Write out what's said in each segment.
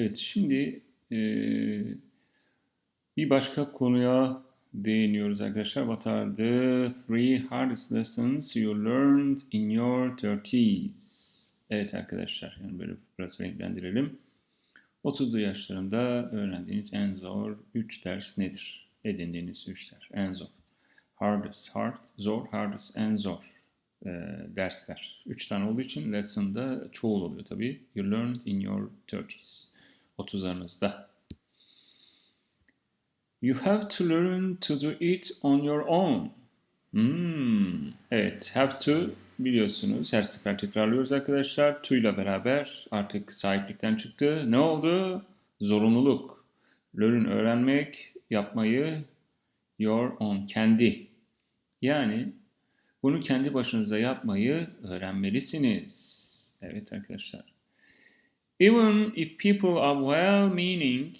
Evet, şimdi e, bir başka konuya değiniyoruz arkadaşlar. What are the three hardest lessons you learned in your 30s? Evet arkadaşlar, yani böyle biraz renklendirelim. 30'lu yaşlarında öğrendiğiniz en zor 3 ders nedir? Edindiğiniz 3 ders. En zor. Hardest, hard, zor, hardest, en zor e, dersler. 3 tane olduğu için lesson'da çoğul oluyor tabii. You learned in your 30s. 30'larınızda. You have to learn to do it on your own. Hmm. Evet, have to biliyorsunuz her sefer tekrarlıyoruz arkadaşlar. To ile beraber artık sahiplikten çıktı. Ne oldu? Zorunluluk. Learn öğrenmek, yapmayı your own kendi. Yani bunu kendi başınıza yapmayı öğrenmelisiniz. Evet arkadaşlar. Even if people are well meaning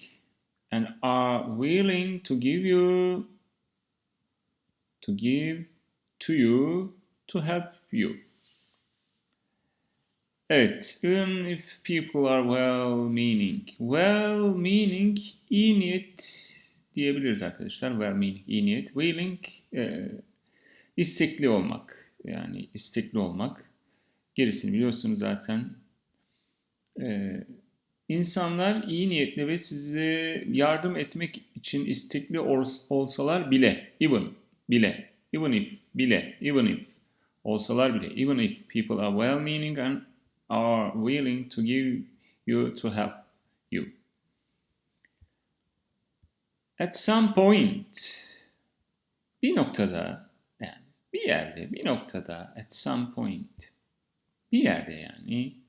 and are willing to give you to give to you to help you. Evet, even if people are well meaning. Well meaning iyi niyet diyebiliriz arkadaşlar. Well meaning iyi niyet. Willing e, istekli olmak. Yani istekli olmak. Gerisini biliyorsunuz zaten. Ee, insanlar iyi niyetli ve size yardım etmek için istekli olsalar bile, even, bile, even if, bile, even if, olsalar bile, even if people are well-meaning and are willing to give you to help you. At some point, bir noktada, yani bir yerde, bir noktada, at some point, bir yerde yani,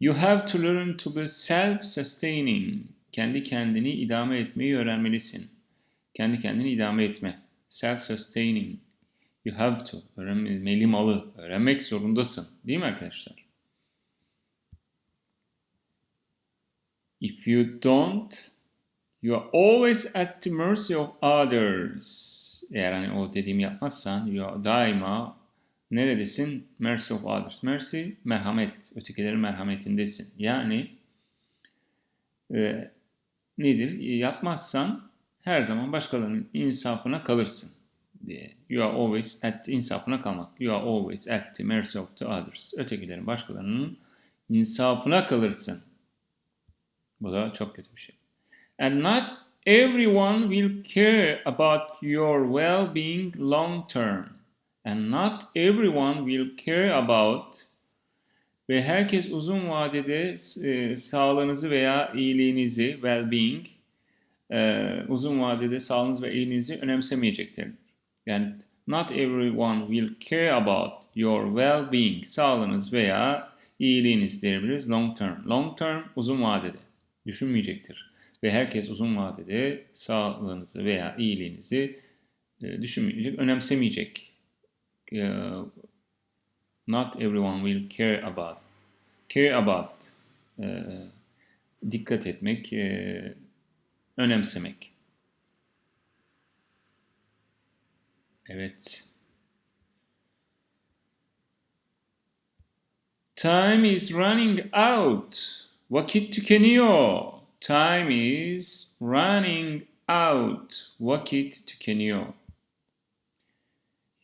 You have to learn to be self-sustaining. Kendi kendini idame etmeyi öğrenmelisin. Kendi kendini idame etme. Self-sustaining. You have to. Öğrenmeli malı. Öğrenmek zorundasın. Değil mi arkadaşlar? If you don't, you are always at the mercy of others. Eğer hani o dediğimi yapmazsan, you are daima Neredesin? Mercy of others. Mercy, merhamet. Ötekilerin merhametindesin. Yani e, nedir? Yapmazsan her zaman başkalarının insafına kalırsın diye. You are always at insafına kalmak. You are always at the mercy of the others. Ötekilerin başkalarının insafına kalırsın. Bu da çok kötü bir şey. And not everyone will care about your well-being long term and not everyone will care about ve herkes uzun vadede e, sağlığınızı veya iyiliğinizi, well-being, e, uzun vadede sağlığınız ve iyiliğinizi önemsemeyecektir. Yani not everyone will care about your well-being, sağlığınız veya iyiliğiniz diyebiliriz long term. Long term uzun vadede düşünmeyecektir. Ve herkes uzun vadede sağlığınızı veya iyiliğinizi e, düşünmeyecek, önemsemeyecek uh, not everyone will care about. Care about. Uh, dikkat etmek, uh, önemsemek. Evet. Time is running out. Vakit tükeniyor. Time is running out. Vakit tükeniyor.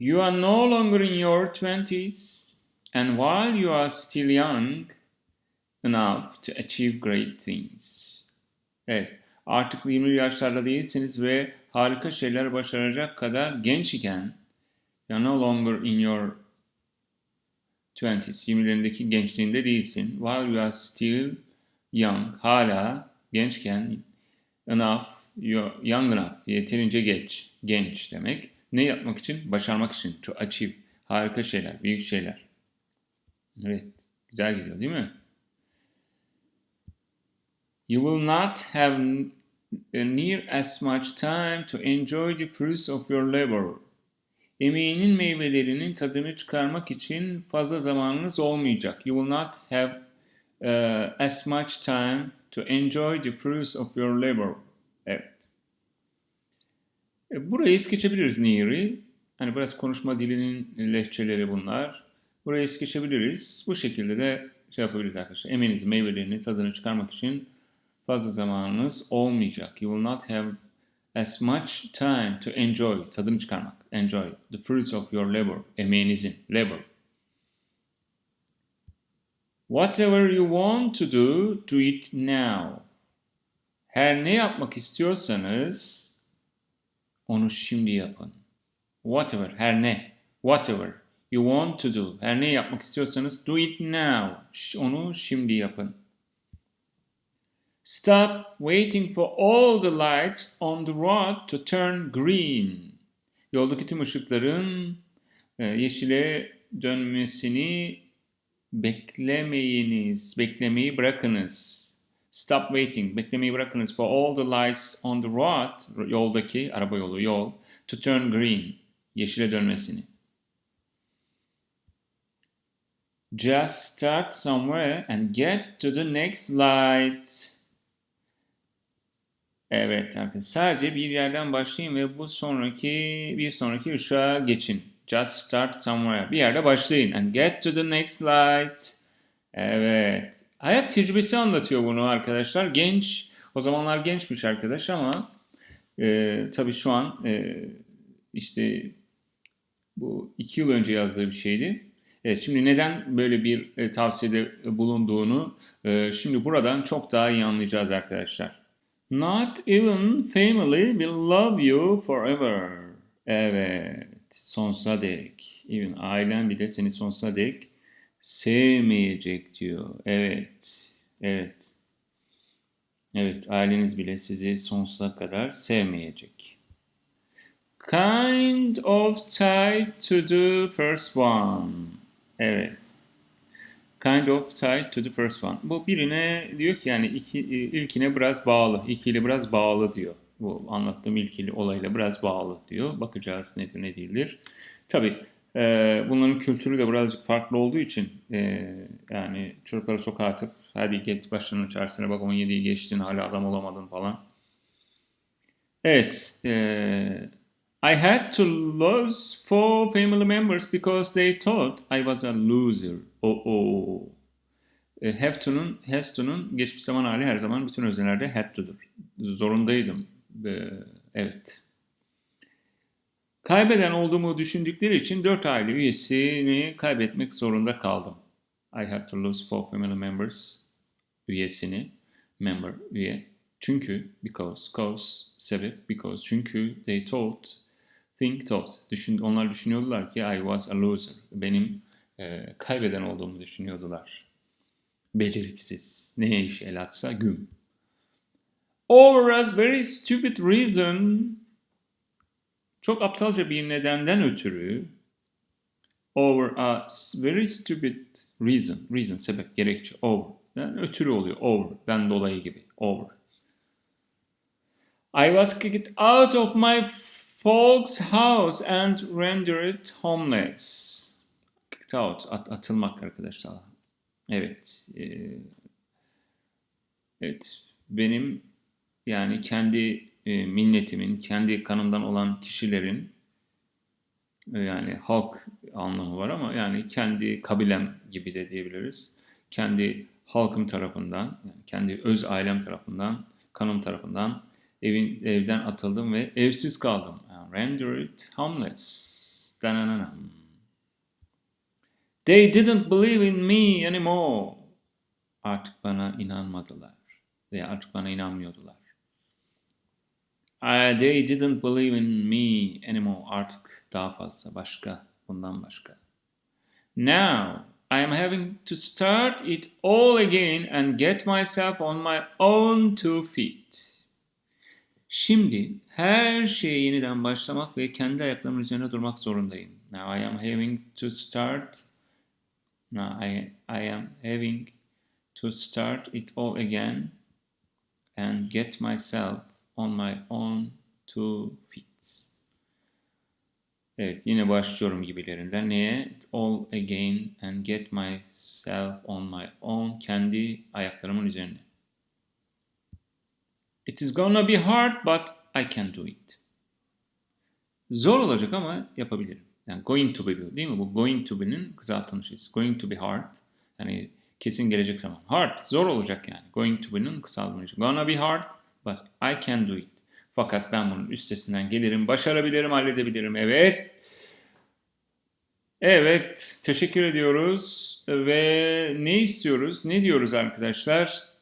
You are no longer in your 20s, and while you are still young enough to achieve great things. Evet, artık 20 yaşlarda değilsiniz ve harika şeyler başaracak kadar genç iken you're no longer in your 20s, 20'lerindeki gençliğinde değilsin. While you are still young, hala gençken enough, young enough, yeterince geç, genç demek. Ne yapmak için? Başarmak için. Çok achieve. Harika şeyler, büyük şeyler. Evet, güzel geliyor değil mi? You will not have near as much time to enjoy the fruits of your labor. Emeğinin meyvelerinin tadını çıkarmak için fazla zamanınız olmayacak. You will not have uh, as much time to enjoy the fruits of your labor. Evet. E, burayı es geçebiliriz near'i. Hani biraz konuşma dilinin lehçeleri bunlar. Burayı es geçebiliriz. Bu şekilde de şey yapabiliriz arkadaşlar. Emeğinizin meyvelerini tadını çıkarmak için fazla zamanınız olmayacak. You will not have as much time to enjoy, tadını çıkarmak, enjoy the fruits of your labor, emeğinizin, labor. Whatever you want to do, do it now. Her ne yapmak istiyorsanız onu şimdi yapın. Whatever, her ne. Whatever you want to do. Her ne yapmak istiyorsanız do it now. Onu şimdi yapın. Stop waiting for all the lights on the road to turn green. Yoldaki tüm ışıkların e, yeşile dönmesini beklemeyiniz. Beklemeyi bırakınız. Stop waiting. Beklemeyi bırakınız for all the lights on the road, yoldaki, araba yolu, yol, to turn green. Yeşile dönmesini. Just start somewhere and get to the next light. Evet arkadaşlar sadece bir yerden başlayın ve bu sonraki bir sonraki ışığa geçin. Just start somewhere. Bir yerde başlayın and get to the next light. Evet. Hayat tecrübesi anlatıyor bunu arkadaşlar. Genç, o zamanlar gençmiş arkadaş ama e, tabii şu an e, işte bu iki yıl önce yazdığı bir şeydi. Evet, şimdi neden böyle bir e, tavsiyede bulunduğunu e, şimdi buradan çok daha iyi anlayacağız arkadaşlar. Not even family will love you forever. Evet, sonsuza dek. Even ailen bile seni sonsuza dek sevmeyecek diyor. Evet, evet. Evet, aileniz bile sizi sonsuza kadar sevmeyecek. Kind of tied to the first one. Evet. Kind of tied to the first one. Bu birine diyor ki yani iki, ilkine biraz bağlı. İkiyle biraz bağlı diyor. Bu anlattığım ilkili olayla biraz bağlı diyor. Bakacağız nedir ne değildir. Tabii e, bunların kültürü de birazcık farklı olduğu için e, yani çocukları sokağa atıp hadi git başlarının çaresine bak 17'yi geçtin hala adam olamadın falan. Evet. E, I had to lose four family members because they thought I was a loser. Oh, oh. E, have to'nun, has to'nun geçmiş zaman hali her zaman bütün öznelerde had to'dur. Zorundaydım. E, evet. Kaybeden olduğumu düşündükleri için dört aile üyesini kaybetmek zorunda kaldım. I had to lose four family members üyesini, member üye. Çünkü, because, cause, sebep, because, çünkü, they thought, think, thought. Düşün, onlar düşünüyordular ki I was a loser. Benim e, kaybeden olduğumu düşünüyordular. Beceriksiz. Neye iş el atsa güm. Over a very stupid reason çok aptalca bir nedenden ötürü over a very stupid reason, reason sebep, gerekçe, over. Yani ötürü oluyor, over'dan dolayı gibi, over. I was kicked out of my folks' house and rendered homeless. Kicked out, at, atılmak arkadaşlar. Evet. E, evet. Benim yani kendi e, milletimin, kendi kanımdan olan kişilerin e, yani halk anlamı var ama yani kendi kabilem gibi de diyebiliriz. Kendi halkım tarafından, yani kendi öz ailem tarafından, kanım tarafından evin evden atıldım ve evsiz kaldım. Yani rendered homeless. Dananam. They didn't believe in me anymore. Artık bana inanmadılar. Veya artık bana inanmıyordular. Uh, they didn't believe in me anymore. Artık daha fazla başka, bundan başka. Now I am having to start it all again and get myself on my own two feet. Şimdi her şeye yeniden başlamak ve kendi ayaklarımın üzerine durmak zorundayım. Now I am having to start Now I, I am having to start it all again and get myself on my own two feet. Evet yine başlıyorum gibilerinden. Neye? All again and get myself on my own. Kendi ayaklarımın üzerine. It is gonna be hard but I can do it. Zor olacak ama yapabilirim. Yani going to be değil mi? Bu going to be'nin kısaltılmışı. It's going to be hard. Yani Kesin gelecek zaman. Hard, zor olacak yani. Going to be'nin kısaltılmışı. Gonna be hard, but I can do it. Fakat ben bunun üstesinden gelirim, başarabilirim, halledebilirim. Evet. Evet, teşekkür ediyoruz ve ne istiyoruz, ne diyoruz arkadaşlar?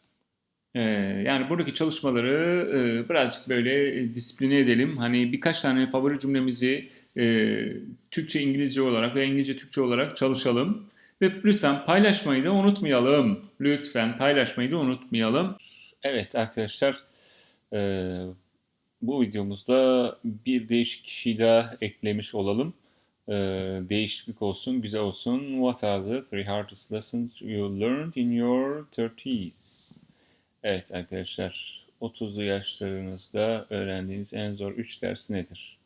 Ee, yani buradaki çalışmaları e, birazcık böyle disipline edelim. Hani birkaç tane favori cümlemizi e, Türkçe, İngilizce olarak ve İngilizce, Türkçe olarak çalışalım. Ve lütfen paylaşmayı da unutmayalım. Lütfen paylaşmayı da unutmayalım. Evet arkadaşlar, e, bu videomuzda bir değişik kişiyi daha eklemiş olalım. Ee, değişiklik olsun, güzel olsun. What are the three hardest lessons you learned in your 30s? Evet arkadaşlar, 30'lu yaşlarınızda öğrendiğiniz en zor 3 ders nedir?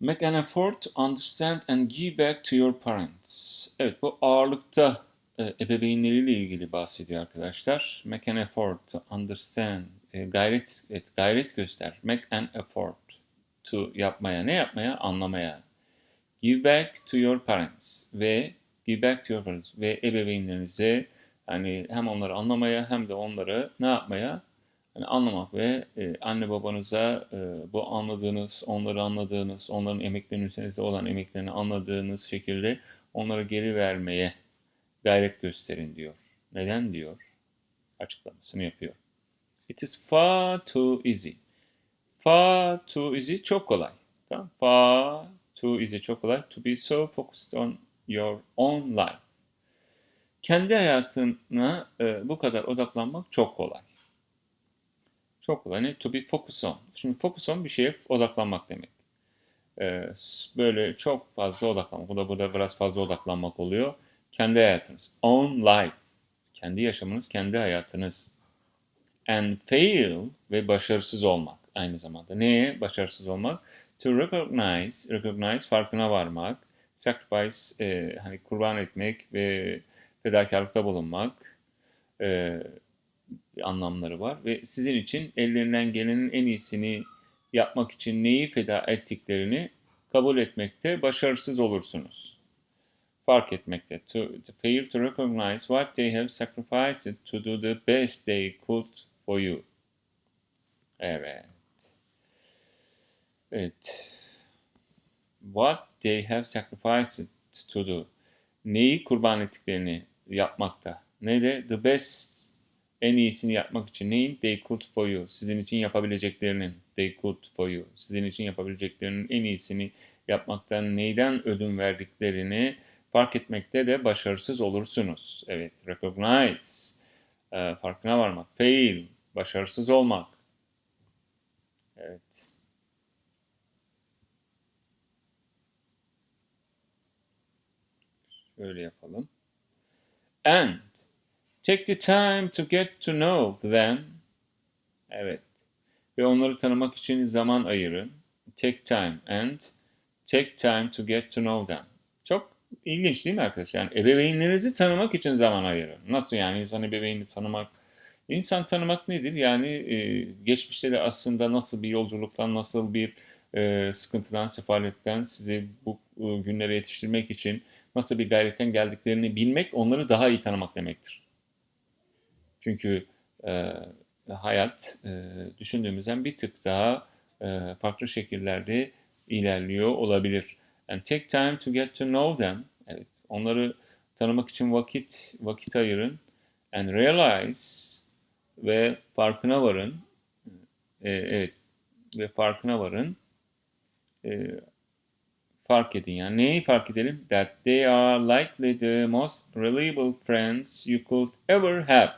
Make an effort to understand and give back to your parents. Evet bu ağırlıkta ebeveynleriyle ilgili bahsediyor arkadaşlar. Make an effort to understand. E, gayret et, gayret göster. Make an effort to yapmaya. Ne yapmaya? Anlamaya. Give back to your parents ve give back to your parents ve ebeveynlerinize yani hem onları anlamaya hem de onları ne yapmaya? Yani anlamak ve e, anne babanıza e, bu anladığınız, onları anladığınız, onların emeklerinin üzerinizde olan emeklerini anladığınız şekilde onlara geri vermeye gayret gösterin diyor. Neden diyor? Açıklamasını yapıyor. It is far too easy. Far too easy çok kolay. Tamam? Far too easy çok kolay. To be so focused on your own life. Kendi hayatına e, bu kadar odaklanmak çok kolay. Çok kolay. Ne? To be focused on. Şimdi focus on bir şeye odaklanmak demek. E, böyle çok fazla odaklanmak. Bu da burada biraz fazla odaklanmak oluyor. Kendi hayatınız. Own life. Kendi yaşamınız, kendi hayatınız. And fail ve başarısız olmak aynı zamanda. Neye başarısız olmak? To recognize, recognize farkına varmak, sacrifice e, hani kurban etmek ve fedakarlıkta bulunmak e, anlamları var ve sizin için ellerinden gelenin en iyisini yapmak için neyi feda ettiklerini kabul etmekte başarısız olursunuz. Fark etmekte. To, to fail to recognize what they have sacrificed to do the best they could for you. Evet. Evet. What they have sacrificed to do. Neyi kurban ettiklerini yapmakta. Ne de the best en iyisini yapmak için neyin? They could for you. Sizin için yapabileceklerinin. They could for you. Sizin için yapabileceklerinin en iyisini yapmaktan neyden ödün verdiklerini fark etmekte de başarısız olursunuz. Evet, recognize, e, farkına varmak. Fail, başarısız olmak. Evet. Şöyle yapalım. And take the time to get to know them. Evet. Ve onları tanımak için zaman ayırın. Take time and take time to get to know them. İlginç değil mi arkadaşlar? Yani ebeveynlerinizi tanımak için zaman ayırın. Nasıl yani insan ebeveynini tanımak? İnsan tanımak nedir? Yani e, geçmişte de aslında nasıl bir yolculuktan, nasıl bir e, sıkıntıdan, sefaletten sizi bu e, günlere yetiştirmek için nasıl bir gayretten geldiklerini bilmek, onları daha iyi tanımak demektir. Çünkü e, hayat e, düşündüğümüzden bir tık daha e, farklı şekillerde ilerliyor olabilir. And take time to get to know them. Evet, onları tanımak için vakit vakit ayırın. And realize ve farkına varın. E, evet ve farkına varın. E, fark edin yani. Neyi fark edelim? That they are likely the most reliable friends you could ever have.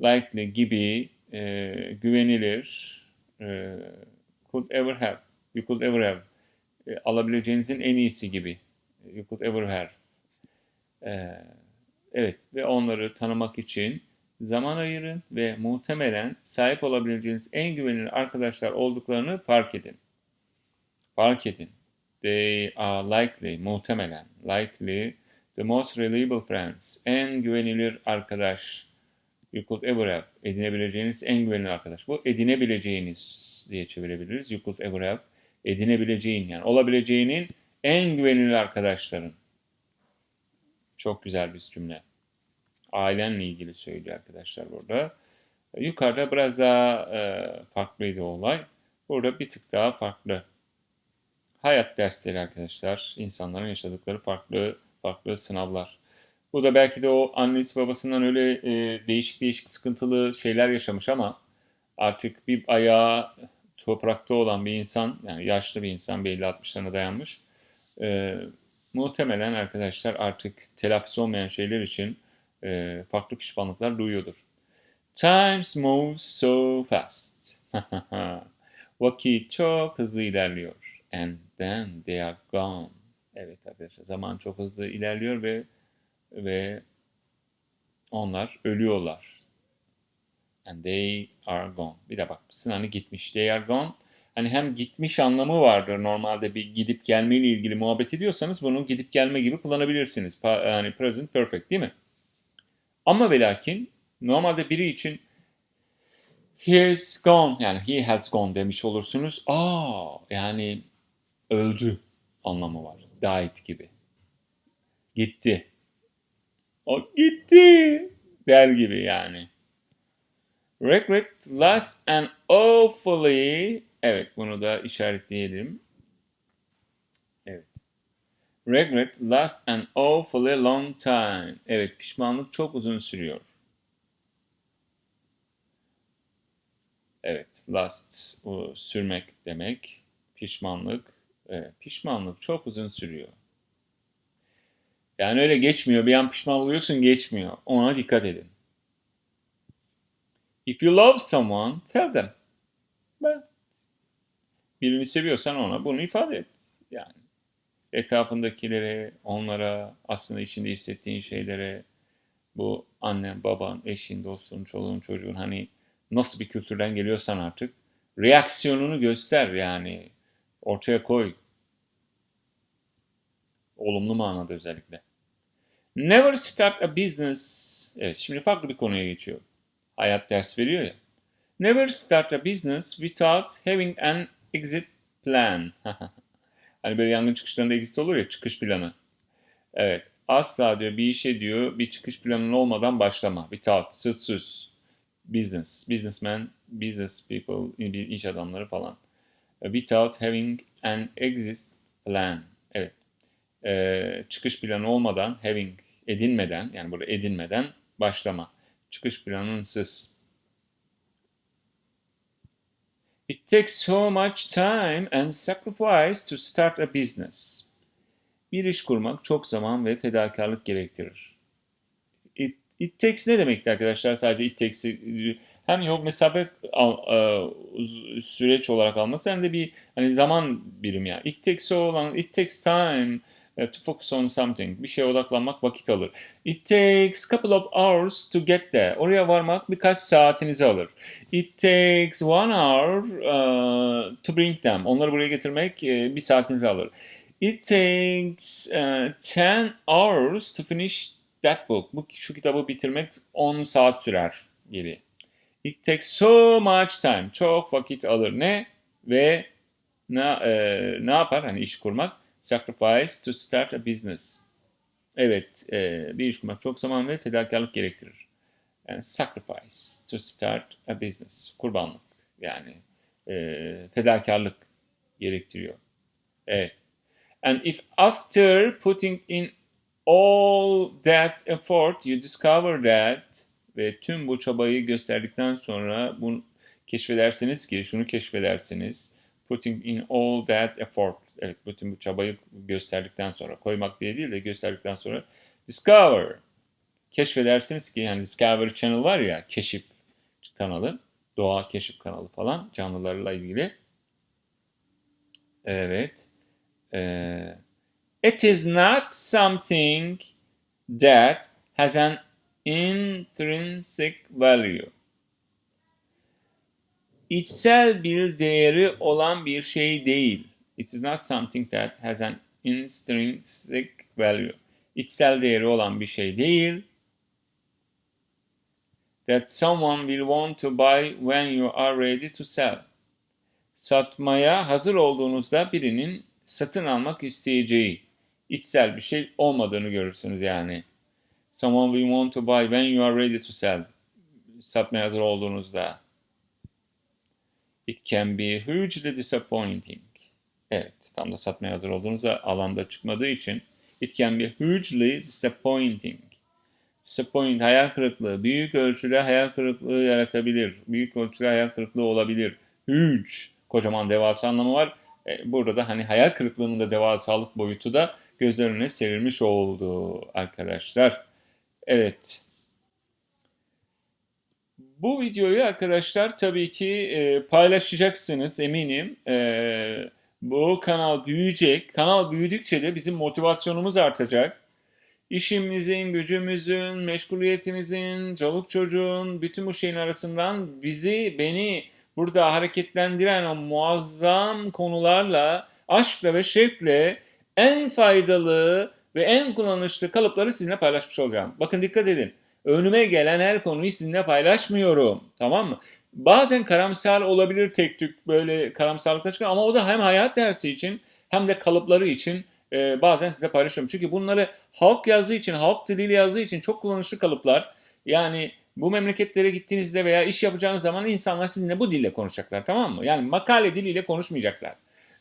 Likely gibi e, güvenilir e, could ever have. You could ever have. E, alabileceğinizin en iyisi gibi. You could ever have. E, evet ve onları tanımak için zaman ayırın ve muhtemelen sahip olabileceğiniz en güvenilir arkadaşlar olduklarını fark edin. Fark edin. They are likely, muhtemelen, likely, the most reliable friends, en güvenilir arkadaş you could ever have, edinebileceğiniz en güvenilir arkadaş. Bu edinebileceğiniz diye çevirebiliriz. You could ever have, edinebileceğin yani olabileceğinin en güvenilir arkadaşların Çok güzel bir cümle. Ailenle ilgili söylüyor arkadaşlar burada. Yukarıda biraz daha e, farklıydı olay. Burada bir tık daha farklı. Hayat dersleri arkadaşlar. İnsanların yaşadıkları farklı farklı sınavlar. Bu da belki de o annesi babasından öyle e, değişik değişik sıkıntılı şeyler yaşamış ama artık bir ayağı toprakta olan bir insan, yani yaşlı bir insan belli 60'larına dayanmış. E, muhtemelen arkadaşlar artık telafisi olmayan şeyler için e, farklı pişmanlıklar duyuyordur. Times moves so fast. Vakit çok hızlı ilerliyor. And then they are gone. Evet arkadaşlar zaman çok hızlı ilerliyor ve ve onlar ölüyorlar. And they are gone. Bir de bakmışsın hani gitmiş. They are gone. Hani hem gitmiş anlamı vardır. Normalde bir gidip gelmeyle ilgili muhabbet ediyorsanız bunu gidip gelme gibi kullanabilirsiniz. Yani present perfect değil mi? Ama ve lakin normalde biri için he is gone yani he has gone demiş olursunuz. Aa yani öldü anlamı var. Died gibi. Gitti. O gitti der gibi yani. Regret lasts an awfully Evet bunu da işaretleyelim. Evet. Regret lasts an awfully long time. Evet pişmanlık çok uzun sürüyor. Evet last o sürmek demek. Pişmanlık. Evet, pişmanlık çok uzun sürüyor. Yani öyle geçmiyor. Bir an pişman oluyorsun geçmiyor. Ona dikkat edin. If you love someone, tell them. Ben birini seviyorsan ona bunu ifade et. Yani etrafındakilere, onlara, aslında içinde hissettiğin şeylere, bu annen, baban, eşin, dostun, çoluğun, çocuğun hani nasıl bir kültürden geliyorsan artık reaksiyonunu göster yani ortaya koy. Olumlu manada özellikle. Never start a business. Evet şimdi farklı bir konuya geçiyor. Hayat ders veriyor ya. Never start a business without having an exit plan. hani böyle yangın çıkışlarında exit olur ya çıkış planı. Evet asla diyor bir işe diyor bir çıkış planın olmadan başlama. Without, sızsız. Business, businessman, business people, iş adamları falan. Without having an exit plan. Evet. Ee, çıkış planı olmadan, having edinmeden, yani burada edinmeden başlama. Çıkış planınsız. It takes so much time and sacrifice to start a business. Bir iş kurmak çok zaman ve fedakarlık gerektirir. It, it takes ne demekti arkadaşlar? Sadece it takes hem yol mesafe e, süreç olarak alması hem de bir hani zaman birimi yani. It takes so long, it takes time to focus on something. Bir şeye odaklanmak vakit alır. It takes couple of hours to get there. Oraya varmak birkaç saatinizi alır. It takes one hour uh, to bring them. Onları buraya getirmek e, bir saatinizi alır. It takes uh, 10 hours to finish that book. Bu şu kitabı bitirmek 10 saat sürer gibi. It takes so much time. Çok vakit alır. Ne? Ve ne, e, ne yapar? Hani iş kurmak. Sacrifice to start a business. Evet, e, bir iş kurmak çok zaman ve fedakarlık gerektirir. Yani sacrifice to start a business. Kurbanlık. Yani e, fedakarlık gerektiriyor. Evet. And if after putting in all that effort you discover that ve tüm bu çabayı gösterdikten sonra bunu keşfedersiniz ki şunu keşfedersiniz. Putting in all that effort. Evet bütün bu çabayı gösterdikten sonra koymak diye değil de gösterdikten sonra discover. Keşfedersiniz ki yani Discovery Channel var ya keşif kanalı. Doğa keşif kanalı falan canlılarla ilgili. Evet. Ee, it is not something that has an intrinsic value. İçsel bir değeri olan bir şey değil. It is not something that has an intrinsic value. İçsel değeri olan bir şey değil. That someone will want to buy when you are ready to sell. Satmaya hazır olduğunuzda birinin satın almak isteyeceği içsel bir şey olmadığını görürsünüz yani. Someone we want to buy when you are ready to sell. Satmaya hazır olduğunuzda. It can be hugely disappointing. Evet, tam da satmaya hazır olduğunuzda alanda çıkmadığı için it can be hugely disappointing. Disappoint, hayal kırıklığı, büyük ölçüde hayal kırıklığı yaratabilir. Büyük ölçüde hayal kırıklığı olabilir. Huge, kocaman devasa anlamı var. E, Burada da hani hayal kırıklığının da devasalık boyutu da göz önüne serilmiş oldu arkadaşlar. Evet. Bu videoyu arkadaşlar tabii ki e, paylaşacaksınız eminim. E, bu kanal büyüyecek. Kanal büyüdükçe de bizim motivasyonumuz artacak. İşimizin, gücümüzün, meşguliyetimizin, çoluk çocuğun, bütün bu şeyin arasından bizi, beni burada hareketlendiren o muazzam konularla, aşkla ve şevkle en faydalı ve en kullanışlı kalıpları sizinle paylaşmış olacağım. Bakın dikkat edin. Önüme gelen her konuyu sizinle paylaşmıyorum. Tamam mı? Bazen karamsar olabilir tek tük böyle karamsarlıkla çıkar ama o da hem hayat dersi için hem de kalıpları için e, bazen size paylaşıyorum. Çünkü bunları halk yazdığı için, halk diliyle yazdığı için çok kullanışlı kalıplar. Yani bu memleketlere gittiğinizde veya iş yapacağınız zaman insanlar sizinle bu dille konuşacaklar tamam mı? Yani makale diliyle konuşmayacaklar.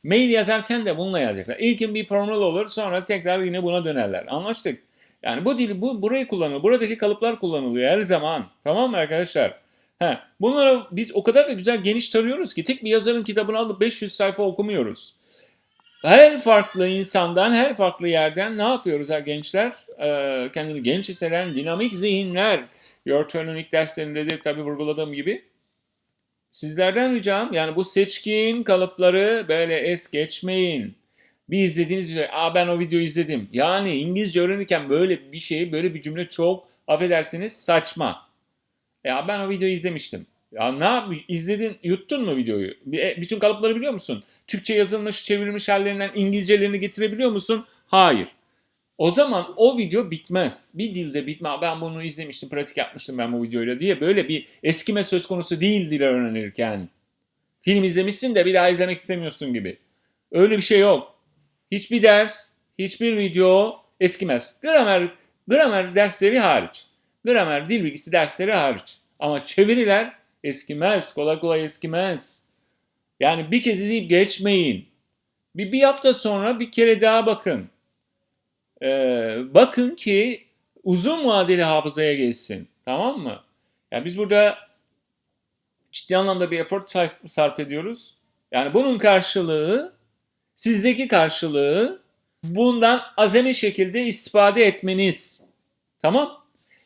Mail yazarken de bununla yazacaklar. İlkin bir formal olur sonra tekrar yine buna dönerler. Anlaştık. Yani bu dili bu burayı kullanılıyor. Buradaki kalıplar kullanılıyor her zaman. Tamam mı arkadaşlar? He, bunları biz o kadar da güzel geniş tarıyoruz ki tek bir yazarın kitabını alıp 500 sayfa okumuyoruz. Her farklı insandan, her farklı yerden ne yapıyoruz ha gençler? Ee, kendini genç hisseden dinamik zihinler. İlk derslerinde de tabii vurguladığım gibi. Sizlerden ricam yani bu seçkin kalıpları böyle es geçmeyin. Bir izlediğiniz video, aa ben o videoyu izledim. Yani İngilizce öğrenirken böyle bir şey, böyle bir cümle çok affedersiniz saçma. Ya ben o videoyu izlemiştim. Ya ne yap izledin, yuttun mu videoyu? E, Bütün kalıpları biliyor musun? Türkçe yazılmış, çevrilmiş hallerinden İngilizcelerini getirebiliyor musun? Hayır. O zaman o video bitmez. Bir dilde bitme. Ben bunu izlemiştim, pratik yapmıştım ben bu videoyla diye böyle bir eskime söz konusu değil dil öğrenirken. Film izlemişsin de bir daha izlemek istemiyorsun gibi. Öyle bir şey yok. Hiçbir ders, hiçbir video eskimez. Gramer, gramer dersleri hariç. Gramer, dil bilgisi dersleri hariç. Ama çeviriler eskimez. Kolay kolay eskimez. Yani bir kez izleyip geçmeyin. Bir, bir hafta sonra bir kere daha bakın. Ee, bakın ki uzun vadeli hafızaya geçsin. Tamam mı? Yani biz burada ciddi anlamda bir sarf- sarf ediyoruz. Yani bunun karşılığı sizdeki karşılığı bundan azami şekilde istifade etmeniz. Tamam?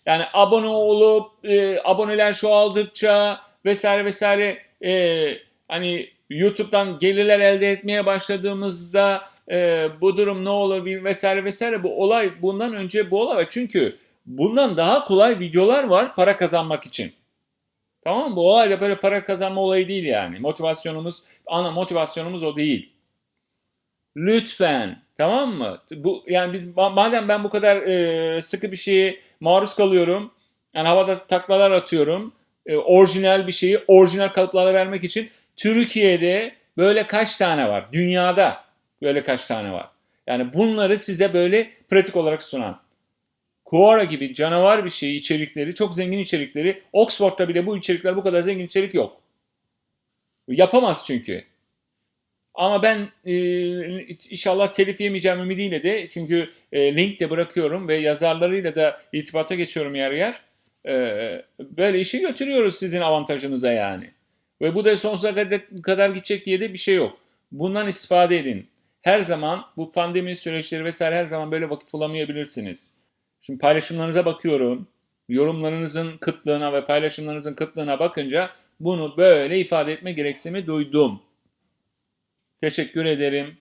Yani abone olup e, aboneler çoğaldıkça vesaire vesaire e, hani YouTube'dan gelirler elde etmeye başladığımızda e, bu durum ne olur bil- vesaire vesaire bu olay bundan önce bu olay var. Çünkü bundan daha kolay videolar var para kazanmak için. Tamam mı? Bu olay da böyle para kazanma olayı değil yani. Motivasyonumuz, ana motivasyonumuz o değil. Lütfen. Tamam mı? Bu yani biz ma- madem ben bu kadar e, sıkı bir şeye maruz kalıyorum. Yani havada taklalar atıyorum. e, orijinal bir şeyi orijinal kalıplarla vermek için Türkiye'de böyle kaç tane var? Dünyada böyle kaç tane var? Yani bunları size böyle pratik olarak sunan. Quora gibi canavar bir şey içerikleri, çok zengin içerikleri. Oxford'da bile bu içerikler bu kadar zengin içerik yok. Yapamaz çünkü. Ama ben e, inşallah telif yemeyeceğim ümidiyle de çünkü e, link de bırakıyorum ve yazarlarıyla da irtibata geçiyorum yer yer. E, böyle işi götürüyoruz sizin avantajınıza yani. Ve bu da sonsuza kadar, gidecek diye de bir şey yok. Bundan istifade edin. Her zaman bu pandemi süreçleri vesaire her zaman böyle vakit bulamayabilirsiniz. Şimdi paylaşımlarınıza bakıyorum. Yorumlarınızın kıtlığına ve paylaşımlarınızın kıtlığına bakınca bunu böyle ifade etme gereksinimi duydum. Teşekkür ederim.